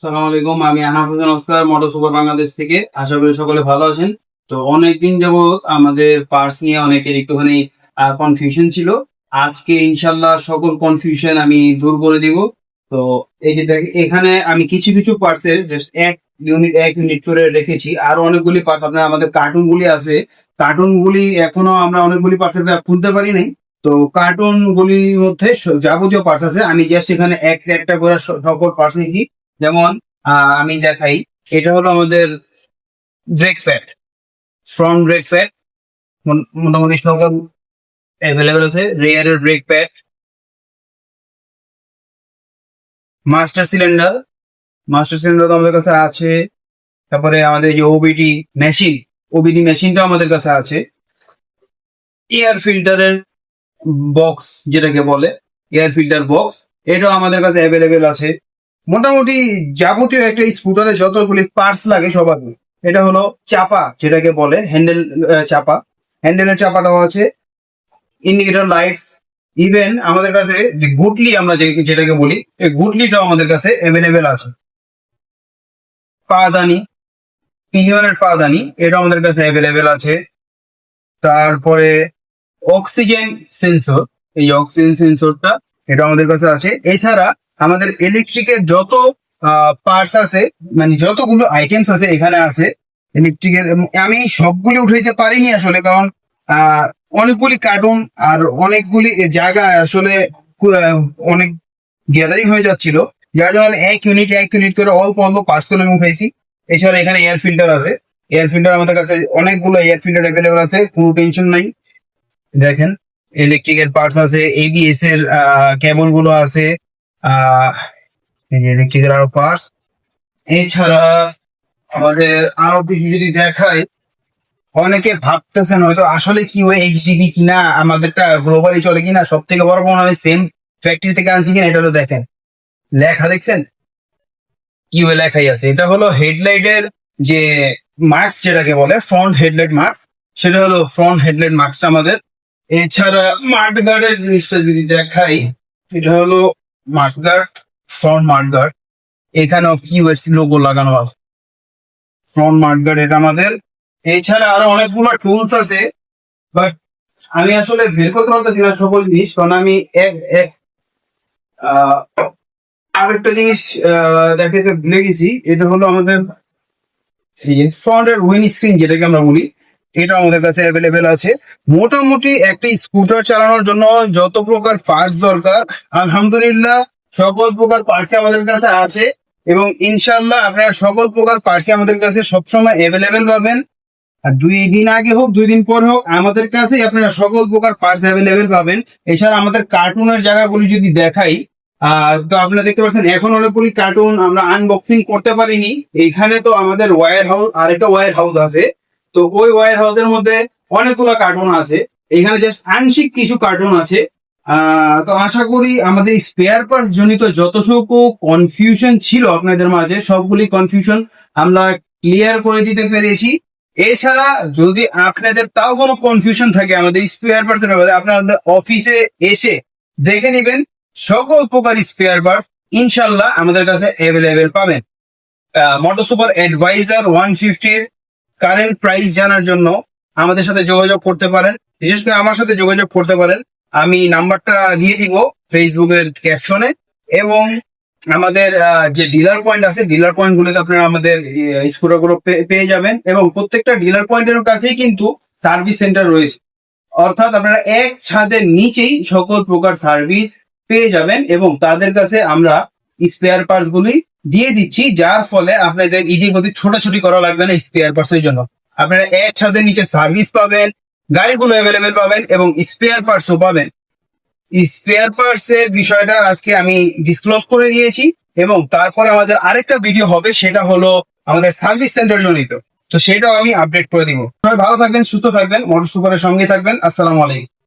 সালাম আলাইকুম, আমি আনাফ হোসেন মোটর সুপার বাংলাদেশ থেকে। আশা করি সকলে ভালো আছেন। তো অনেকদিন যাবত আমাদের পার্স নিয়ে অনেকের একটুখানি কনফিউশন ছিল। আজকে ইনশাল্লাহ সকল কনফিউশন আমি দূর করে দিব। তো এই যে এখানে আমি কিছু কিছু পার্টসের জাস্ট এক ইউনিট এক ইউনিট করে রেখেছি। আর অনেকগুলি পার্টস আপনার আমাদের কার্টুন গুলি আছে। কার্টুন গুলি এখনও আমরা অনেকগুলি পার্টসের খুলতে পারি নাই। তো কার্টুন গুলির মধ্যে যাবতীয় পার্টস আছে। আমি জাস্ট এখানে এক একটা করে সকল পার্টস নিয়েছি। যেমন আমি দেখাই, এটা হলো আমাদের brake pad front brake pad মোটামুটি সকল অ্যাভেলেবেল আছে রেয়ারের brake pad master cylinder master cylinder তো আমাদের কাছে আছে, তারপরে আমাদের যে ওবিডি মেশিন ওবিডি মেশিনটাও আমাদের কাছে আছে এয়ার ফিল্টারের বক্স যেটাকে বলে এয়ার ফিল্টার বক্স এটাও আমাদের কাছে অ্যাভেলেবেল আছে মোটামুটি যাবতীয় একটা স্কুটারে যতগুলি পার্টস লাগে সবার এটা হলো চাপা, যেটাকে বলে হ্যান্ডেল চাপা। হ্যান্ডেলের চাপাটাও আছে ইন্ডিকেটর লাইটস ইভেন আমাদের কাছে যে গুটলি আমরা যেটাকে বলি, এই গুটলিটাও আমাদের কাছে অ্যাভেলেবেল আছে। পাদানি পিনিয়নের পাদানি, এটা আমাদের কাছে অ্যাভেলেবেল আছে। তারপরে অক্সিজেন সেন্সর এই অক্সিজেন সেন্সরটা এটা আমাদের কাছে আছে। এছাড়া আমাদের ইলেকট্রিকের যত পার্টস আছে মানে যতগুলো আইটেমস আছে এখানে আছে ইলেকট্রিকের আমি সবগুলি উঠাইতে পারিনি আসলে কারণ অনেকগুলি কার্টুন আর অনেকগুলি জায়গা আসলে অনেক গ্যাদারিং হয়ে যাচ্ছিল। যার জন্য আমি এক ইউনিট এক ইউনিট করে অল্প অল্প পার্টস আমি উঠাইছি। এছাড়া এখানে এয়ার ফিল্টার আছে। এয়ার ফিল্টার আমাদের কাছে অনেকগুলো এয়ার ফিল্টার অ্যাভেলেবল আছে, কোনো টেনশন নাই। দেখেন ইলেকট্রিকের পার্টস আছে এবিএস এর কেবলগুলো আছে আহ ইলেকট্রিকের আরও পার্টস এছাড়া আমাদের আরও কিছু যদি দেখাই, অনেকে ভাবতেছেন হয়তো আসলে কি ওই এইচডিবি কিনা, আমাদেরটা গ্লোবালি চলে কিনা সব থেকে বড় মনে হয় সেম ফ্যাক্টরি থেকে আনছি কিনা, এটা হলো দেখেন। লেখা দেখছেন? কি ওই লেখাই আছে? এটা হলো হেডলাইটের যে মার্কস যেটাকে বলে ফ্রন্ট হেডলাইট মার্কস সেটা হলো ফ্রন্ট হেডলাইট মার্কসটা আমাদের। এছাড়া মাঠগার্ডের জিনিসটা যদি দেখাই, এটা হলো মাঠগার্ড ফ্রন্ট মাঠগার্ড এখানেও কিউএস লোগো লাগানো আছে? ফ্রন্ট মাঠগার্ড এটা আমাদের। এছাড়া আরও অনেকগুলো টুলস আছে বাট আমি আসলে বের করতে পারতেছি না সকল জিনিস, কারণ আমি এক এক আরেকটা জিনিস দেখাতে ভুলে গেছি, এটা হলো আমাদের ফ্রন্টের উইন স্ক্রিন যেটাকে আমরা বলি এটা আমাদের কাছে অ্যাভেলেবেল আছে। মোটামুটি একটা স্কুটার চালানোর জন্য যত প্রকার পার্টস দরকার, আলহামদুলিল্লাহ সকল প্রকার পার্টস আমাদের কাছে আছে এবং ইনশাল্লাহ আপনারা সকল প্রকার পার্টস আমাদের কাছে সবসময় অ্যাভেলেবেল পাবেন। আর দুই দিন আগে হোক, দুই দিন পর হোক, আমাদের কাছে আপনারা সকল প্রকার পার্টস অ্যাভেলেবেল পাবেন। এছাড়া আমাদের কার্টুনের জায়গাগুলি যদি দেখাই আর তো আপনারা দেখতে পাচ্ছেন, এখন অনেকগুলি কার্টুন আমরা আনবক্সিং করতে পারিনি। এখানে তো আমাদের ওয়ার হাউস আরেকটা ওয়ার হাউস আছে। তো ওই ওয়ার হাউসের মধ্যে অনেকগুলো কার্টুন আছে। এখানে জাস্ট আংশিক কিছু কার্টুন আছে। তো আশা করি আমাদের স্পেয়ার পার্টস জনিত যতটুকু কনফিউশন ছিল আপনাদের মাঝে, সবগুলি কনফিউশন আমরা ক্লিয়ার করে দিতে পেরেছি। এছাড়া যদি আপনাদের তাও কোনো কনফিউশন থাকে আমাদের স্পেয়ার পার্টস ব্যাপারে আপনাদের অফিসে এসে দেখে নেবেন। সকল প্রকার স্পেয়ার পার্টস ইনশাল্লাহ আমাদের কাছে অ্যাভেলেবেল পাবেন। মোটর সুপার অ্যাডভাইজার ওয়ান ফিফটির কারেন্ট প্রাইস জানার জন্য আমাদের সাথে যোগাযোগ করতে পারেন। বিশেষ করে আমার সাথে যোগাযোগ করতে পারেন। আমি নাম্বারটা দিয়ে দিব ফেসবুকের ক্যাপশনে এবং আমাদের যে ডিলার পয়েন্ট আছে ডিলার পয়েন্ট গুলোতে আপনারা আমাদের স্কুটারগুলো পেয়ে যাবেন। এবং প্রত্যেকটা ডিলার পয়েন্টের কাছেই কিন্তু সার্ভিস সেন্টার রয়েছে। অর্থাৎ আপনারা এক ছাদের নিচেই সকল প্রকার সার্ভিস পেয়ে যাবেন এবং তাদের কাছে আমরা স্পেয়ার পার্টস গুলি দিয়ে দিচ্ছি, যার ফলে আপনাদের ইদিক ওদিক ছোটাছুটি করা লাগবে না স্পেয়ার পার্টস এর জন্য। আপনারা এক ছাদের নিচে সার্ভিস পাবেন, গাড়িগুলো অ্যাভেলেবেল পাবেন এবং স্পেয়ার পার্টসও পাবেন। স্পেয়ার পার্টস এর বিষয়টা আজকে আমি ডিসক্লোজ করে দিয়েছি এবং তারপরে আমাদের আরেকটা ভিডিও হবে, সেটা হলো আমাদের সার্ভিস সেন্টার জনিত। তো সেটাও আমি আপডেট করে দিব। সবাই ভালো থাকবেন, সুস্থ থাকবেন মোটর সুপারের সঙ্গে থাকবেন। আসসালামু আলাইকুম।